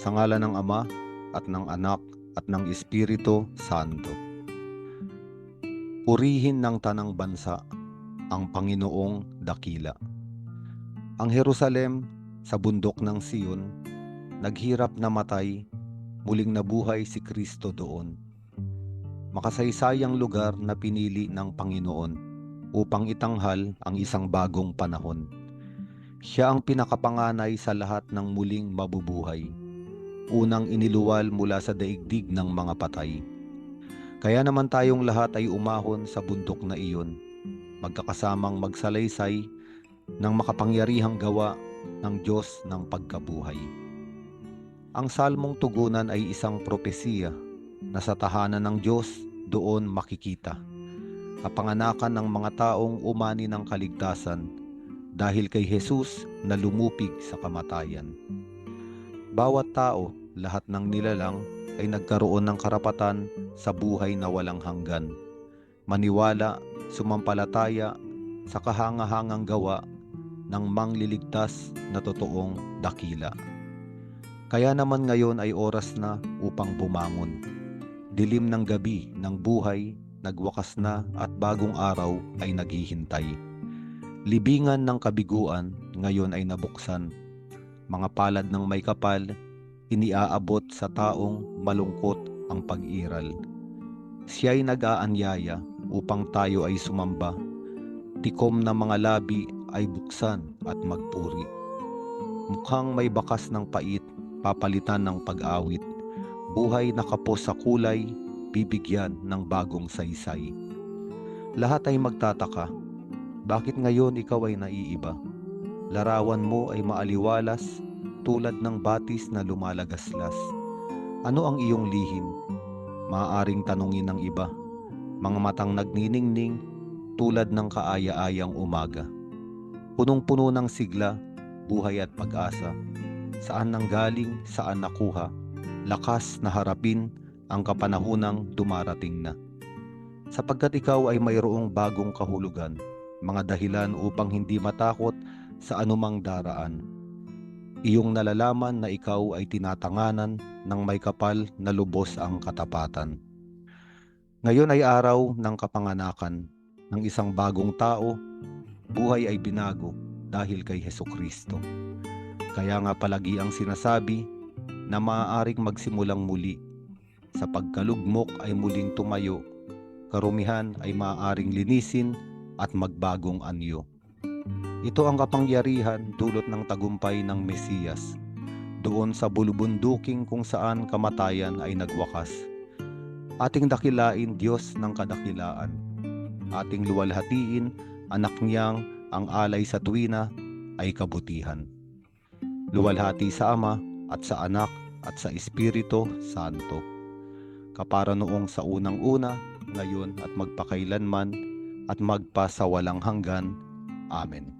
Sa ngala ng Ama at ng Anak at ng Espiritu Santo. Purihin ng tanang bansa ang Panginoong dakila. Ang Jerusalem sa bundok ng Siyon, naghirap na matay, muling nabuhay si Kristo doon. Makasaysayang lugar na pinili ng Panginoon upang itanghal ang isang bagong panahon. Siya ang pinakapanganay sa lahat ng muling mabubuhay. Unang iniluwal mula sa daigdig ng mga patay. Kaya naman tayong lahat ay umahon sa bundok na iyon, magkakasamang magsalaysay ng makapangyarihang gawa ng Diyos ng pagkabuhay. Ang salmong tugunan ay isang propesiya na sa tahanan ng Diyos doon makikita. Kapanganakan ng mga taong umani ng kaligtasan dahil kay Jesus na lumupig sa kamatayan. Bawat tao, lahat ng nilalang ay nagkaroon ng karapatan sa buhay na walang hanggan. Maniwala, sumampalataya sa kahangahangang gawa ng mangliligtas na totoong dakila. Kaya naman ngayon ay oras na upang bumangon. Dilim ng gabi ng buhay, nagwakas na at bagong araw ay naghihintay. Libingan ng kabiguan ngayon ay nabuksan. Mga palad ng may kapal, iniaabot sa taong malungkot ang pag-iral. Siya'y nag-aanyaya upang tayo ay sumamba. Tikom na mga labi ay buksan at magpuri. Mukhang may bakas ng pait, papalitan ng pag-awit. Buhay na kapos sa kulay, bibigyan ng bagong saysay. Lahat ay magtataka, bakit ngayon ikaw ay naiiba? Larawan mo ay maaliwalas, tulad ng batis na lumalagaslas. Ano ang iyong lihim? Maaaring tanungin ng iba. Mga matang nagniningning, tulad ng kaaya-ayang umaga. Punong-puno ng sigla, buhay at pag-asa. Saan nanggaling, saan nakuha, lakas na harapin ang kapanahunang dumarating na. Sapagkat ikaw ay mayroong bagong kahulugan, mga dahilan upang hindi matakot sa anumang daraan. Iyong nalalaman na ikaw ay tinatanganan ng may kapal na lubos ang katapatan. Ngayon ay araw ng kapanganakan ng isang bagong tao, buhay ay binago dahil kay Heso Kristo. Kaya nga palagi ang sinasabi na maaaring magsimulang muli. Sa pagkalugmok ay muling tumayo, karumihan ay maaaring linisin at magbagong anyo. Ito ang kapangyarihan dulot ng tagumpay ng Mesiyas. Doon sa bulubunduking kung saan kamatayan ay nagwakas. Ating dakilain Diyos ng kadakilaan. Ating luwalhatiin anak niyang ang alay sa tuwina ay kabutihan. Luwalhati sa Ama at sa Anak at sa Espiritu Santo. Kapara noong sa unang-una, ngayon at magpakailanman at magpa sa walang hanggan. Amen.